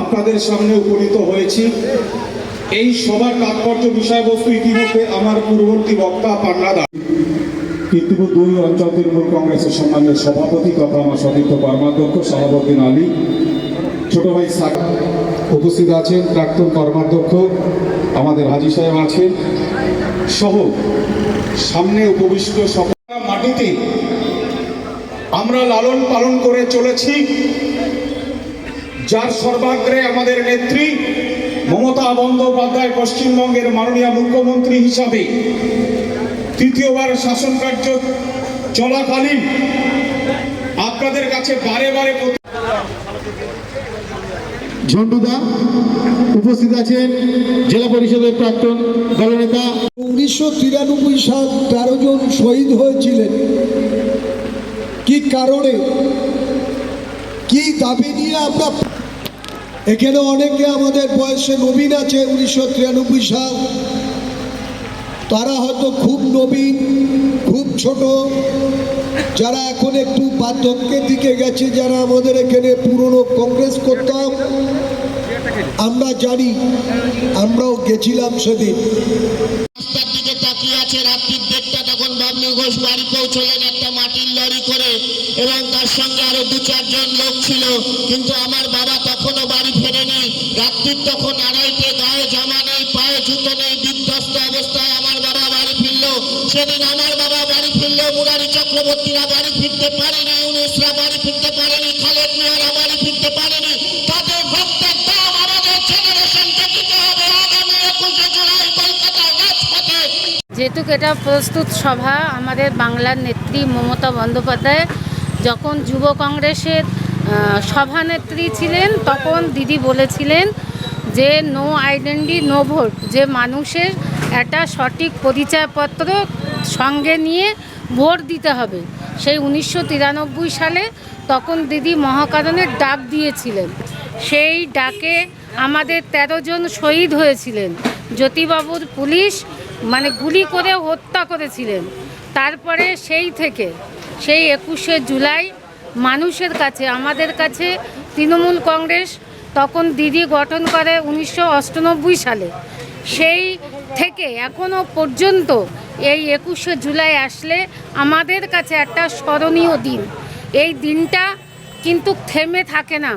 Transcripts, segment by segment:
আপনাদের সামনে উপনীত হয়েছি। এই সবার তাৎপর্য বিষয়বস্তু ইতিমধ্যে আমার পূর্ববর্তী বক্তা পান্না দা কীর্তিপুর দুই অঞ্চল তৃণমূল কংগ্রেসের সম্মানের সভাপতি তথা আমার সতীর্থ কর্মাধ্যক্ষ শাহাবুদ্দিন আলী, ছোট ভাই উপস্থিত আছেন, প্রাক্তন কর্মাধ্যক্ষ আমাদের হাজি সাহেব আছেন, সহ সামনে উপবিষ্ট সকল মাটিতে আমরা লালন পালন করে চলেছি। যার সর্বাগ্রে আমাদের নেত্রী মমতা বন্দ্যোপাধ্যায় পশ্চিমবঙ্গের মাননীয় মুখ্যমন্ত্রী হিসাবে তৃতীয়বার শাসন কার্য চলাকালীন আপনাদের কাছে বারে বারে ঝন্টুদা উপস্থিত আছেন জেলা পরিষদের প্রাক্তন দলনেতা। উনিশশো তিরানব্বই সাল তেরো জন শহীদ হয়েছিলেন। কি কারণে? কি দাবি নিয়ে আমরা এখানে অনেকে আমাদের বয়সে নবীন আছে, উনিশশো তিরানব্বই সাল। তারা হয়তো খুব নবীন, খুব ছোট। যারা এখন একটু বার্ধক্যের দিকে গেছে, যারা আমাদের এখানে পুরনো কংগ্রেস করতাম, আমরা জানি, আমরাও গেছিলাম সেদিন। রাস্তার দিকে তাকিয়ে আছে রাত্রির দেড়টা, তখন বাবলু ঘোষ বাড়ি পৌঁছলেন একটা মাটির লরি করে, এবং তার সঙ্গে আরও দু চারজন লোক ছিল। কিন্তু আমার বাবা রাত্রির তখন আড়াইটে গায়ে জামা নেই, পায়ে জুতো নেই, বিধ্বস্ত অবস্থায় আমার বাবা বাড়ি ফিরলো। সেদিন আমার বাবা বাড়ি ফিরলো, মুরারি চক্রবর্তীরা বাড়ি ফিরতে পারেনি বাড়ি ফিরতে পারেনি, খালেদ বাড়ি ফিরতে পারেনি। যেহেতু এটা প্রস্তুত সভা, আমাদের বাংলার নেত্রী মমতা বন্দ্যোপাধ্যায় যখন যুব কংগ্রেসের সভানেত্রী ছিলেন, তখন দিদি বলেছিলেন যে নো আইডেন্টি নো ভোট যে মানুষের একটা সঠিক পরিচয়পত্র সঙ্গে নিয়ে ভোট দিতে হবে। সেই উনিশশো তিরানব্বই সালে তখন দিদি মহাকারণের ডাক দিয়েছিলেন। সেই ডাকে আমাদের ১৩ জন শহীদ হয়েছিলেন। জ্যোতিবাবুর পুলিশ মানে গুলি করে হত্যা করেছিলেন। তারপরে সেই থেকে, সেই একুশে জুলাই মানুষের কাছে, আমাদের কাছে তৃণমূল কংগ্রেস তখন দিদি গঠন করে উনিশশো সালে। সেই থেকে এখনও পর্যন্ত এই একুশে জুলাই আসলে আমাদের কাছে একটা স্মরণীয় দিন। এই দিনটা কিন্তু থেমে থাকে না।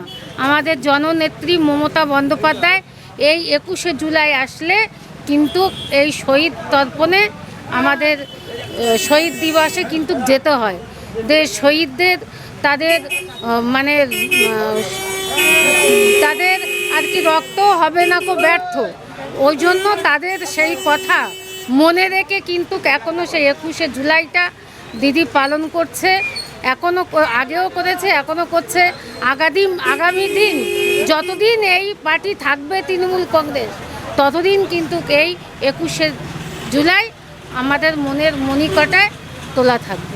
আমাদের জননেত্রী মমতা বন্দ্যোপাধ্যায় এই একুশে জুলাই আসলে কিন্তু এই শহীদ তর্পণে আমাদের শহীদ দিবসে কিন্তু যেতে হয়। যে শহীদদের তাদের মানে তাদের আর কি রক্ত হবে না কো ব্যর্থ। ওই জন্য তাদের সেই কথা মনে রেখে কিন্তু এখনও সেই একুশে জুলাইটা দিদি পালন করছে। এখনও আগেও করেছে এখনও করছে। আগামী আগামী দিন যতদিন এই পার্টি থাকবে তৃণমূল কংগ্রেস, ততদিন কিন্তু এই একুশে জুলাই আমাদের মনের মণিকটায় তোলা থাকবে।